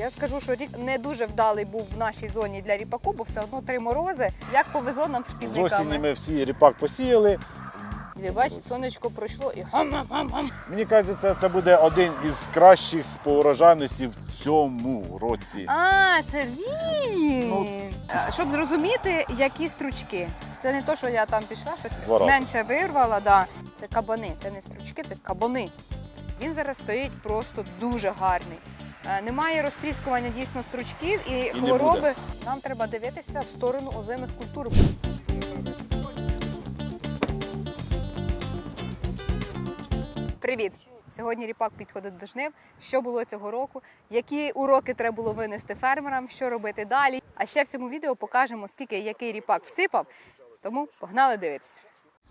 Я скажу, що рік не дуже вдалий був в нашій зоні для ріпаку, бо все одно три морози. Як повезло нам з З осені шкідниками. ми всі ріпак посіяли. Дві бач, сонечко пройшло і гам-гам-гам. Мені кажеться, це, це буде один із кращих по урожайності в цьому році. А, це він. Ну, Щоб зрозуміти, які стручки. Це не то, що я там пішла, щось Два рази. менше вирвала. Да. Це кабани, це не стручки, це кабани. Він зараз стоїть просто дуже гарний. Е, Немає розтріскування дійсно стручків і, не хвороби. Нам треба дивитися в сторону озимих культур. Привіт! Сьогодні ріпак підходить до жнив. Що було цього року? Які уроки треба було винести фермерам? Що робити далі? А ще в цьому відео покажемо, скільки який ріпак всипав. Тому погнали дивитися.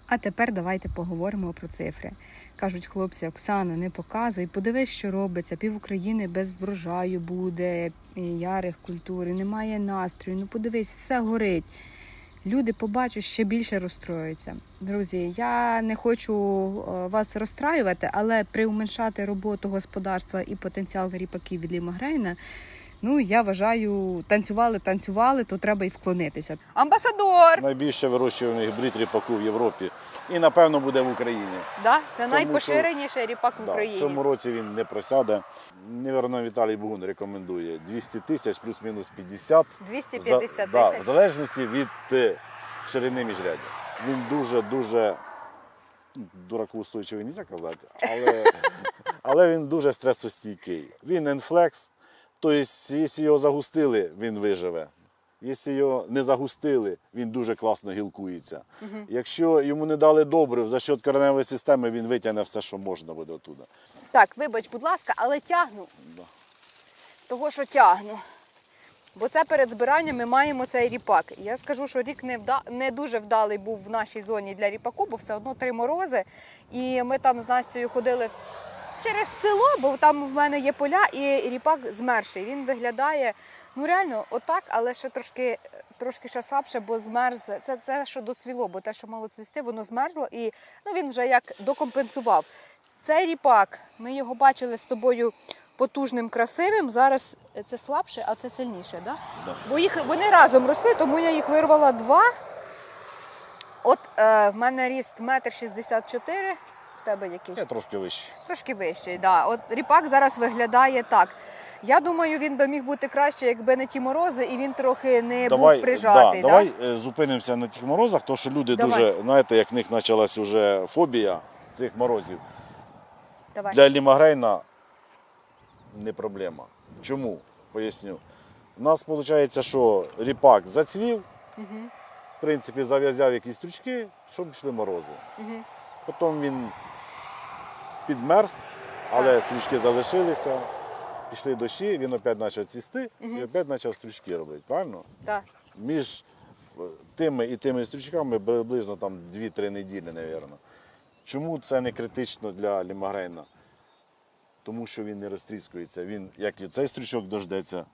А тепер давайте поговоримо про цифри. Кажуть хлопці, Оксана, не показуй, подивись, що робиться. Пів України без врожаю буде, ярих культур, немає настрою. Ну подивись, все горить. Люди побачать, ще більше розстроюються. Друзі, я не хочу е, вас розстраювати, але приуменшати роботу господарства і потенціал ріпаків від Лімагрейна, ну я вважаю, танцювали, танцювали, то треба й вклонитися. Амбасадор! Найбільше вирощуваний гібрид ріпаку в Європі. І напевно буде в Україні. Да, це Тому найпоширеніший ріпак в Да, в цьому році він не просяде. Невірно, Віталій Бугун рекомендує 200 тисяч плюс-мінус 50. 250 За- да, в залежності від е, ширини міжрядя. Він дуже-дуже ну, дураку устойчивий, не казати, але, але він дуже стресостійкий. Він енфлекс, тобто, якщо його загустили, він виживе. Якщо його не загустили, він дуже класно гілкується. Якщо йому не дали добрив, за счет кореневої системи він витягне все, що можна буде оттуда. Так, вибач, будь ласка, але тягну. Да. Того, що тягну. Бо це перед збиранням ми маємо цей ріпак. Я скажу, що рік не, вда... не дуже вдалий був в нашій зоні для ріпаку, бо все одно три морози. І ми там з Настею ходили через село, бо там в мене є поля, і ріпак змерший. Він виглядає ну реально отак, але ще трошки, трошки ще слабше, бо змерз. Це, це що доцвіло, бо те, що мало цвісти, воно змерзло і ну, він вже як докомпенсував. Цей ріпак, ми його бачили з тобою потужним, красивим. Зараз це слабше, а це сильніше, да? Да. Бо їх вони разом росли, тому я їх вирвала два. От е, в мене ріст метр шістдесят чотири. Тебе який? Я трошки вищий. Трошки вищий, да. От ріпак зараз виглядає так. Я думаю, він би міг бути краще, якби не ті морози, і він трохи не був прижатий. да, Да, давай е, зупинимося на тих морозах, тому що люди Давай. дуже, знаєте, як в них почалась вже фобія цих морозів. Давай. Для лімагрейна не проблема. Чому? Поясню. У нас виходить, що ріпак зацвів, Мгм, в принципі, зав'язав якісь стручки, щоб пішли морози. мгм. Потім він підмерз, але стрічки залишилися, пішли дощі, він опять почав цвісти і опять почав стрічки робити, правильно? Так. Між е, тими і тими стрічками приблизно там 2-3 неділі, мабуть. Чому це не критично для лімагрейна? Тому що він не розтріскується. Він, як і цей стрічок дождеться,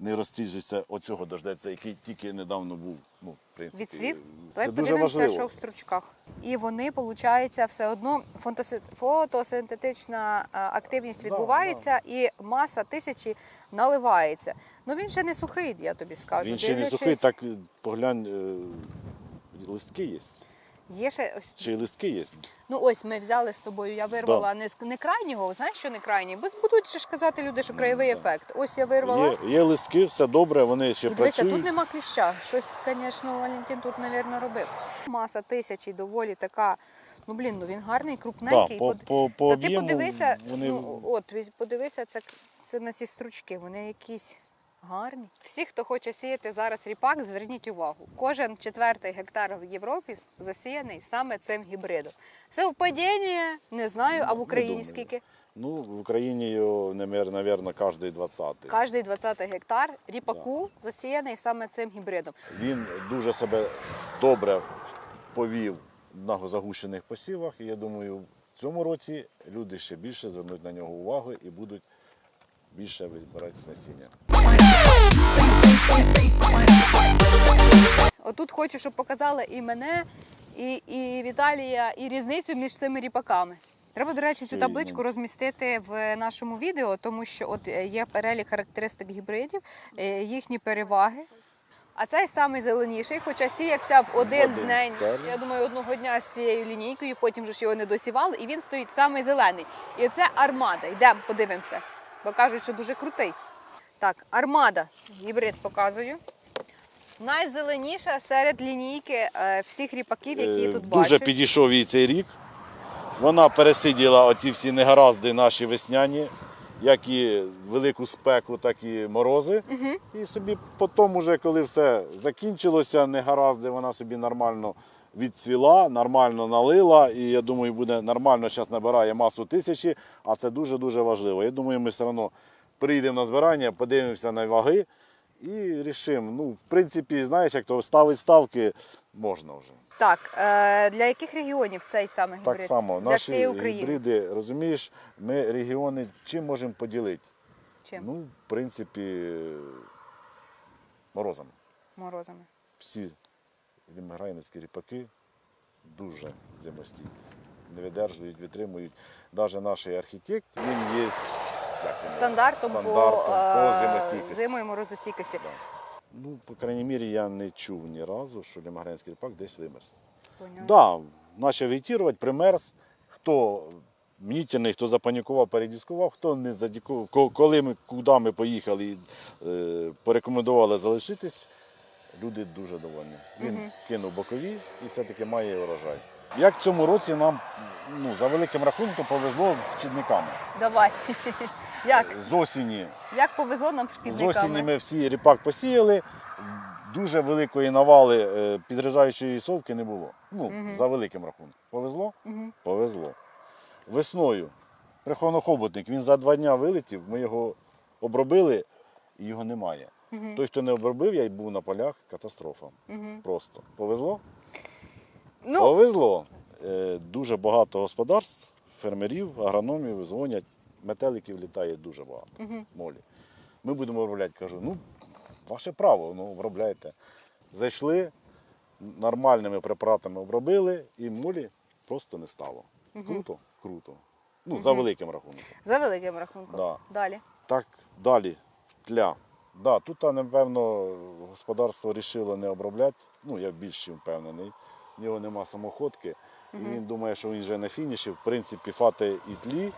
не розтріскується, оцього дождеться, який тільки недавно був. Ну, в принципі, Відсвів? Це Давай дуже подивимося, важливо. що в стручках. І вони, виходить, все одно фотоси- фотосинтетична е, активність Да, відбувається і маса тисячі наливається. Ну він ще не сухий, я тобі скажу. Він ще не Дивлячись, сухий, так е, поглянь, е, листки є. Є ще ось Чи листки є? Ну ось ми взяли з тобою, я вирвала не, з- не крайнього, знаєш, що не крайній? Бо будуть ще ж казати люди, що краєвий Да. ефект. Ось я вирвала. Є, є листки, все добре, вони ще І дивися, працюють. тут нема кліща. Щось, звісно, Валентин тут, мабуть, робив. Маса тисячі доволі така. Ну блін, ну він гарний, Да, крупненький. по, Под- по, по Та ти об'єму подивися, вони ну, от візь- подивися, це, це на ці стручки. Вони якісь гарні. Всі, хто хоче сіяти зараз ріпак, зверніть увагу. Кожен четвертий гектар в Європі засіяний саме цим гібридом. Совпадіння, не знаю, а в Україні скільки? Ну, в Україні мабуть, кожен 20 Кожний 20 гектар ріпаку засіяний саме цим гібридом. Він дуже себе добре повів на загущених посівах. І я думаю, в цьому році люди ще більше звернуть на нього увагу і будуть більше вибирати з насіння. Отут хочу, щоб показали і мене, і, і Віталія, і різницю між цими ріпаками. Треба, до речі, цю табличку розмістити в нашому відео, тому що от е, є перелік характеристик гібридів, е, їхні переваги. А цей самий зеленіший, хоча сіявся в один, один день, термін. я думаю, одного дня з цією лінійкою, потім вже ж його не досівали, і він стоїть самий зелений. І це армада. Йдемо, подивимося. Бо кажуть, що дуже крутий. Так, армада. Гібрид показую. Найзеленіша серед лінійки е, всіх ріпаків, які Е, тут Дуже бачать. підійшов їй цей рік. Вона пересиділа оті всі негаразди наші весняні, як і велику спеку, так і морози. І собі потім, уже, коли все закінчилося, негаразди, вона собі нормально відцвіла, нормально налила. І я думаю, буде нормально зараз набирає масу тисячі, а це дуже-дуже важливо. Я думаю, ми все одно приїдемо на збирання, подивимося на ваги і рішимо. Ну, в принципі, знаєш, як то ставить ставки можна вже. Так, е, для яких регіонів цей саме гібрид? Так само, для наші всієї України. гібриди, розумієш, ми регіони чим можемо поділити? Чим? Ну, в принципі, морозами. Морозами. Всі вімграйновські ріпаки дуже зимостійкі. Не видержують, витримують. Навіть наш архітект, він є Стандартом, стандартом по, по е, зимостійкості. зиму і морозостійкості. Да. Ну, по крайній мірі, я не чув ні разу, що лімагрянський ріпак десь вимерз. Поняла. Да, почав вегетувати, примерз. Хто мнітельний, хто запанікував, передіскував, хто не задікував. Коли ми куди ми поїхали е, порекомендували залишитись, люди дуже довольні. Він кинув бокові і все-таки має урожай. Як в цьому році нам ну, за великим рахунком повезло з шкідниками. Давай. Як? З осені Як повезло нам з з осені ми всі ріпак посіяли. Дуже великої навали е, підрізаючої совки не було. Ну, за великим рахунком. Повезло? Мгм. Повезло. Весною прихонохоботник, він за два дня вилетів, ми його обробили і його немає. Мгм. Той, хто не обробив, я й був на полях, катастрофа. Мгм. Просто. Повезло? Ну, Повезло. Е, Дуже багато господарств, фермерів, агрономів дзвонять, метеликів літає дуже багато. Мгм. Молі. Ми будемо обробляти. Кажу, ну, ваше право, ну обробляйте. Зайшли, нормальними препаратами обробили, і молі просто не стало. Круто, круто. Ну, за великим рахунком. за великим рахунком. Да. Далі. Так, далі, тля. Да, тут, напевно, господарство вирішило не обробляти. Ну, я більш чим впевнений. В нього нема самоходки. І він думає, що він вже на фініші. В принципі, фате і тлі,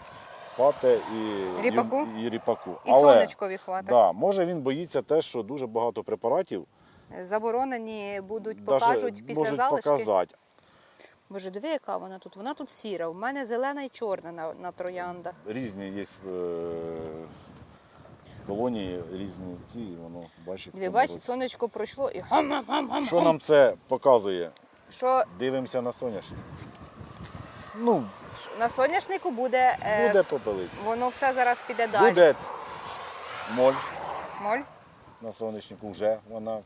фате і Ріпаку? І, і ріпаку. І сонечкові хватить. Да, може він боїться те, що дуже багато препаратів Заборонені будуть, даже покажуть після можуть залишки. показати. Боже, диви, яка вона тут. Вона тут сіра. У мене зелена і чорна на, на трояндах. Різні є е, колонії, різні ці, і воно бачить. Дві бачить, сонечко пройшло і гам-гам-гам-гам. Що нам це показує? Що Дивимося на соняшник. Ну, на соняшнику буде, е, буде попелиць. воно все зараз піде далі. Буде моль Моль. на сонячнику, вже вона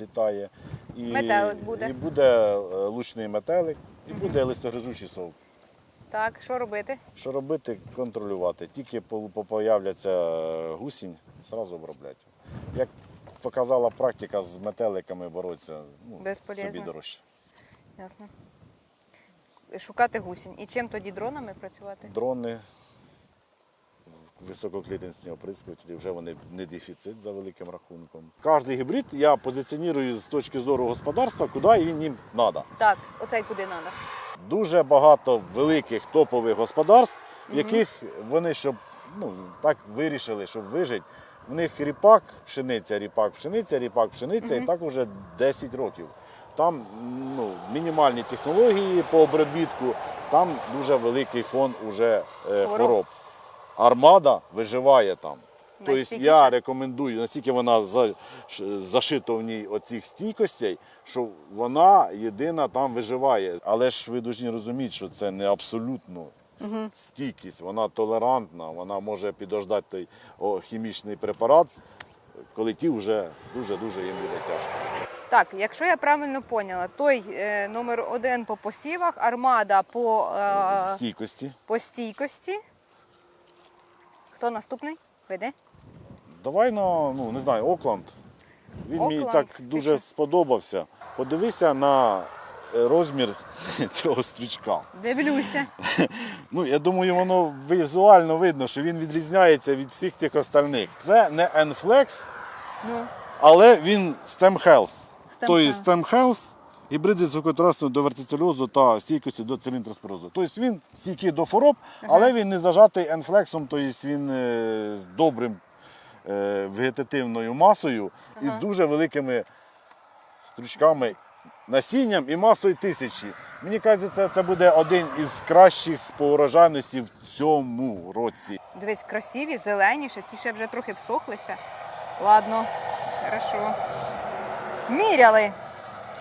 літає. І, Метелик буде. І буде е, лучний метелик, і буде листогризучий сов. Так, що робити? Що робити? Контролювати. Тільки по- по- появляться е, гусінь, одразу обробляти. Як показала практика з метеликами боротися, ну, Безполезно. собі дорожче. Ясно. Шукати гусінь. І чим тоді дронами працювати? Дрони, висококлітинські оприскувачі, вже вони не дефіцит за великим рахунком. Кожний гібрид я позиціоную з точки зору господарства, куди він їм треба. Так, оцей куди треба. Дуже багато великих топових господарств, в яких вони, щоб ну, так вирішили, щоб вижити. В них ріпак, пшениця, ріпак, пшениця, ріпак, пшениця, і так вже 10 років. Там ну, мінімальні технології по обробітку, там дуже великий фон уже е, хвороб. Армада виживає там. Тобто Настільки я рекомендую, наскільки вона за, зашита в ній оцих стійкостей, що вона єдина там виживає. Але ж ви повинні розуміти, що це не абсолютно стійкість, вона толерантна, вона може підождати той хімічний препарат, коли ті вже дуже-дуже їм буде тяжко. Так, якщо я правильно поняла, той е, номер один по посівах, армада по, е, Стійкості. по стійкості. Хто наступний? Веди. Давай на, ну не знаю, Окланд. Він мені так дуже що? сподобався. Подивися на е, розмір цього стрючка. Дивлюся. Ну, я думаю, воно візуально видно, що він відрізняється від всіх тих остальних. Це не Enflex, Ну, але він STEM Health. STEM Тобто Health. STEM Health гібриди з високотрасного до вертицельозу та стійкості до циліндроспорозу. Тобто він стійкий до хвороб, але він не зажатий енфлексом, тобто він е, з добрим вегетативною масою і дуже великими стручками, насінням і масою тисячі. Мені кажуть, це, це буде один із кращих по урожайності в цьому році. дивись, красиві, зеленіше, ці ще вже трохи всохлися. Ладно, хорошо. Міряли.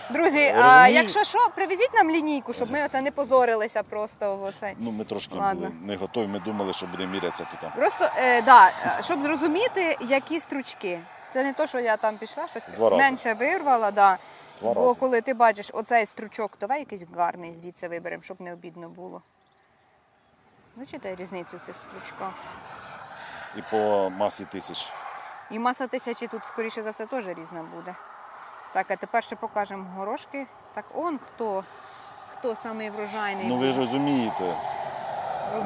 Друзі, а розумію. якщо що, привезіть нам лінійку, щоб ми оце не позорилися просто в оцей. Ну, ми трошки Ладно. були не готові, ми думали, що буде мірятися тут. Просто е, да, е, щоб зрозуміти, які стручки. Це не то, що я там пішла, щось Два рази. менше вирвала. Да. Два Бо рази. коли ти бачиш оцей стручок, давай якийсь гарний звідси виберемо, щоб не обідно було. Бачите різницю в цих стручках? І по масі тисяч. І маса тисячі тут, скоріше за все, теж різна буде. Так, а тепер ще покажемо горошки. Так, он хто? Хто самий врожайний? Ну ви розумієте,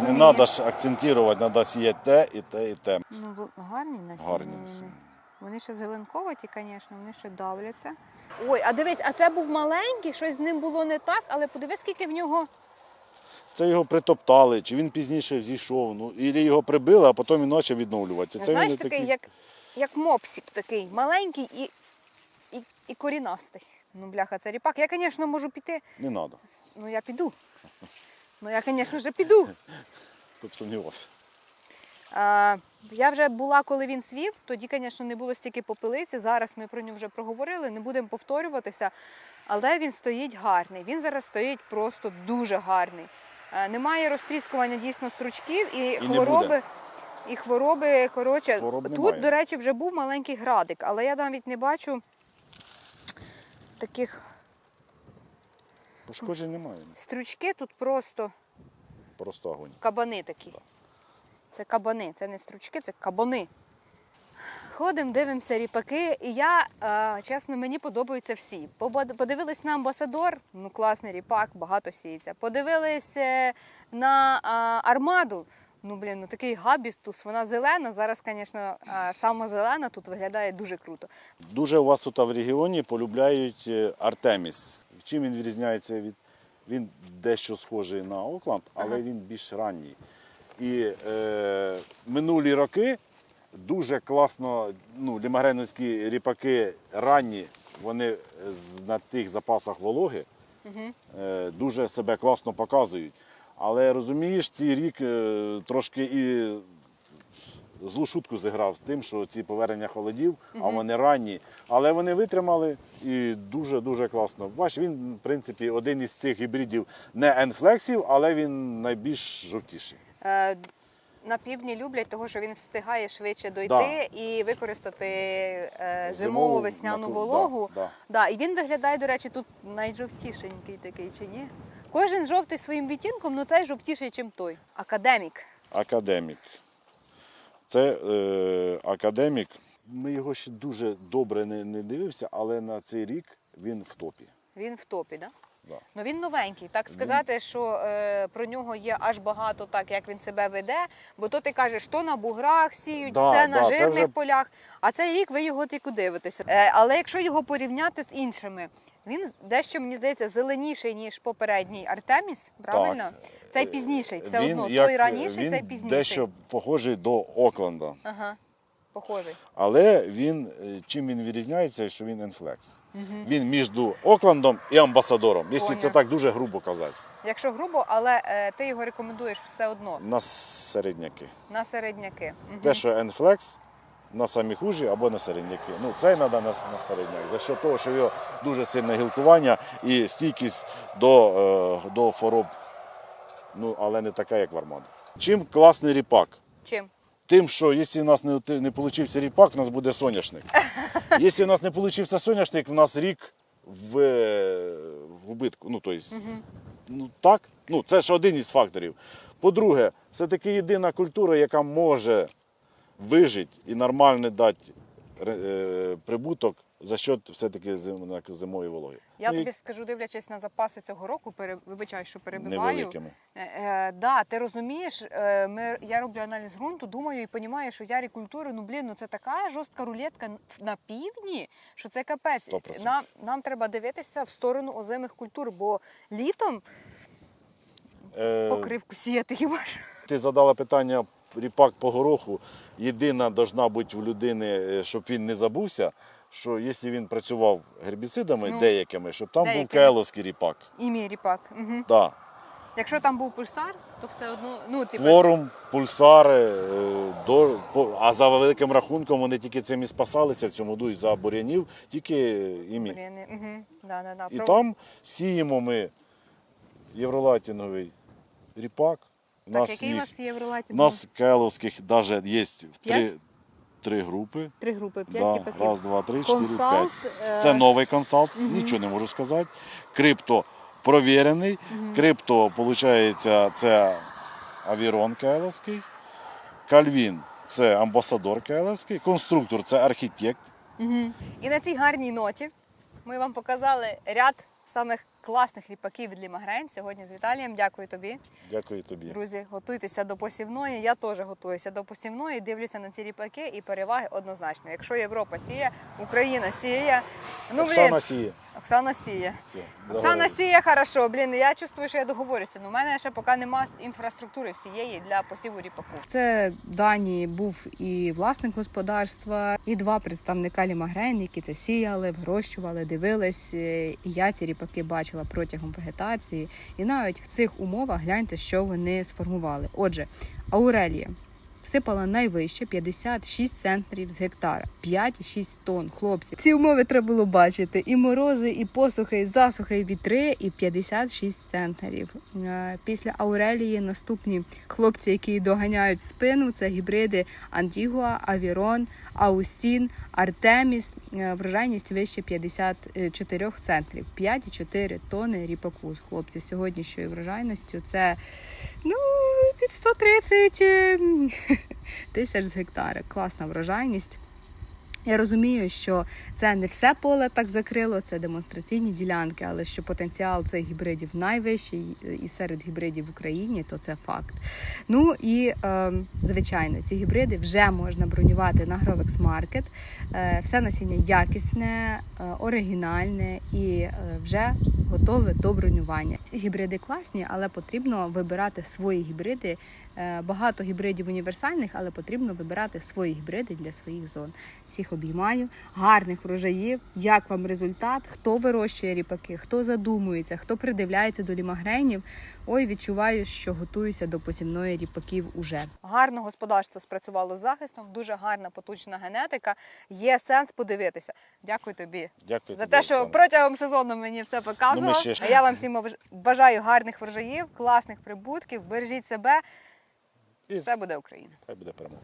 не треба ж акцентувати, треба сіяти те і те, і те. Ну, гарні насіння. Гарні вони. насіння. Вони ще зеленковаті, звісно, вони ще давляться. Ой, а дивись, а це був маленький, щось з ним було не так, але подивись, скільки в нього. Це його притоптали, чи він пізніше взійшов, ну, і його прибили, а потім він почав відновлювати. Це Знаєш, він такий, як, як мопсик такий, маленький і, і, і корінастий. Ну, бляха, це ріпак. Я, звісно, можу піти. Не треба, Ну, я піду. Ну, я, звісно ж, піду. хто б сумнівався. А, я вже була, коли він свів, тоді, звісно, не було стільки попелиці. Зараз ми про нього вже проговорили, не будемо повторюватися. Але він стоїть гарний. Він зараз стоїть просто дуже гарний. Немає розтріскування дійсно стручків і, не хвороби. І хвороби, коротше, Хвороб тут, до речі, вже був маленький градик, але я навіть не бачу таких Пошкоджень немає. стручки тут просто Просто огонь. Кабани такі. Це кабани, це не стручки, це кабани. Ходимо, дивимося ріпаки, і я, е, чесно, мені подобаються всі. Побад- Подивились на амбасадор, ну класний ріпак, багато сіється. Подивились е, на е, армаду. Ну, блін, ну такий габістус, вона зелена. Зараз, звісно, е, сама зелена тут виглядає дуже круто. Дуже у вас тут в регіоні полюбляють е, Артеміс. Чим він відрізняється від. Він дещо схожий на Окланд, але Ага. він більш ранній. І е, минулі роки дуже класно, ну, лімагреновські ріпаки ранні, вони на тих запасах вологи е, дуже себе класно показують. Але розумієш, цей рік е, трошки і злу шутку зіграв з тим, що ці повернення холодів, а вони ранні. Але вони витримали і дуже-дуже класно. Бач, він, в принципі, один із цих гібридів не енфлексів, але він найбільш жовтіший. Е, На півдні люблять того, що він встигає швидше дойти і використати е, зимову весняну нату- вологу. да, да. Да, і він виглядає, до речі, тут найжовтішенький такий, чи ні? Кожен жовтий своїм відтінком, але цей жовтіший, ніж той. Академік. Академік. Це е, академік. Ми його ще дуже добре не, не дивився, але на цей рік він в топі. Він в топі, да? Да. Ну він новенький. Так сказати, що е, про нього є аж багато так, як він себе веде. Бо то ти кажеш, що на буграх сіють, Да, це на да, це жирних вже- полях. А цей рік ви його тільки дивитеся. Е, але якщо його порівняти з іншими, він дещо мені здається зеленіший ніж попередній Артеміс. Правильно? Цей пізніший. Все Він одно як- той раніший, він цей пізніший. дещо похожий до Окленда. Ага, похожий. Але він е, чим він відрізняється, що він енфлекс. Він між Оклендом і амбасадором, якщо це так дуже грубо казати. Якщо грубо, але е, ти його рекомендуєш все одно На середняки. на середняки. Мгм. Те, що енфлекс на самі хужі або на середняки. Ну, цей треба на, на середняк. За що того, що його дуже сильне гілкування і стійкість до, е, до хвороб, ну, але не така, як в армаді. Чим класний ріпак? Чим? Тим, що якщо у нас не, не вийшов ріпак, у нас буде соняшник. Якщо у нас не вийшов соняшник, у нас рік в, е, в убитку. Ну, тобто, ну, так, ну, це ж один із факторів. По-друге, все-таки єдина культура, яка може вижити і нормально дати е, прибуток, за счет все-таки зим, зимової вологи. Я Ну, і тобі скажу, дивлячись на запаси цього року, пере... вибачаю, що перебиваю. невеликими. Е, е, да, ти розумієш, е, ми, я роблю аналіз ґрунту, думаю і розумію, що ярі культури, ну блін, ну це така жорстка рулетка на півдні, що це капець. Нам, нам треба дивитися в сторону озимих культур, бо літом Е, покривку сіяти хіба. Ти задала питання ріпак по гороху. Єдина должна бути в людини, е, щоб він не забувся, що якщо він працював гербіцидами Ну, деякими, щоб там був деякими. келовський ріпак. І мій ріпак. Угу. Да. Якщо там був пульсар, то все одно, ну, типу, Форум, пульсари, е, до, а за великим рахунком вони тільки цим і спасалися в цьому і за бурянів, тільки імі. угу. да, да, да. І Про- там сіємо ми євролатіновий ріпак. У Так, нас, який у їх, вас є Євролаті? у нас келовських навіть є три, П'ять? три групи. Три групи, п'ять Да, ріпаків. раз, два, три, чотири, п'ять. Консалт, е, Це новий консалт, Мгм. нічого не можу сказати. Крипто провірений. Мгм. Крипто, виходить, це авірон келовський. Кальвін це амбасадор келовський. Конструктор це архітект. Мгм. І на цій гарній ноті ми вам показали ряд самих класних ріпаків від Лімагрейн сьогодні з Віталієм. Дякую тобі. Дякую тобі. Друзі, готуйтеся до посівної. Я теж готуюся до посівної, дивлюся на ці ріпаки і переваги однозначно. Якщо Європа сіє, Україна сіє. Ну, блін, Оксана сіє. Оксана сіє. Все, Оксана сіє хорошо, блін. Я чувствую, що я договорюся. Ну, у мене ще поки нема інфраструктури всієї для посіву ріпаку. Це Дані був і власник господарства, і два представника Лімагрейн, які це сіяли, вирощували, дивились. Е, І я ці ріпаки бачила протягом вегетації. І навіть в цих умовах гляньте, що вони сформували. Отже, Аурелія. Всипала найвище 56 центнерів з гектара, 5,6 тонн. Хлопці, ці умови треба було бачити: і морози, і посухи, і засухи, і вітри, і 56 центнерів. Е, Після Аурелії наступні хлопці, які доганяють спину, це гібриди Антігуа, Авірон, Аустін, Артеміс. Е, Врожайність вище 54 центрів, 5,4 тонни ріпаку. Хлопці сьогоднішньою врожайністю це ну під 130 ем, тисяч з гектара. Класна врожайність. Я розумію, що це не все поле так закрило, це демонстраційні ділянки, але що потенціал цих гібридів найвищий і серед гібридів в Україні, то це факт. Ну і е, звичайно, ці гібриди вже можна бронювати на Grovex Market. Е, все насіння якісне, е, оригінальне і е, вже готове до бронювання. Всі гібриди класні, але потрібно вибирати свої гібриди. Е, Багато гібридів універсальних, але потрібно вибирати свої гібриди для своїх зон. Всіх обіймаю, гарних врожаїв. Як вам результат? Хто вирощує ріпаки, хто задумується, хто придивляється до лімагрейнів? Ой, відчуваю, що готуюся до посівної ріпаків уже. Гарно господарство спрацювало з захистом, дуже гарна потужна генетика. Є сенс подивитися. Дякую тобі Дякую за тобі, те, що Оксана. протягом сезону мені все показував. Ну, ще А я вам всім бажаю гарних врожаїв, класних прибутків. Бережіть себе. І Це буде Україна. Хай буде перемога.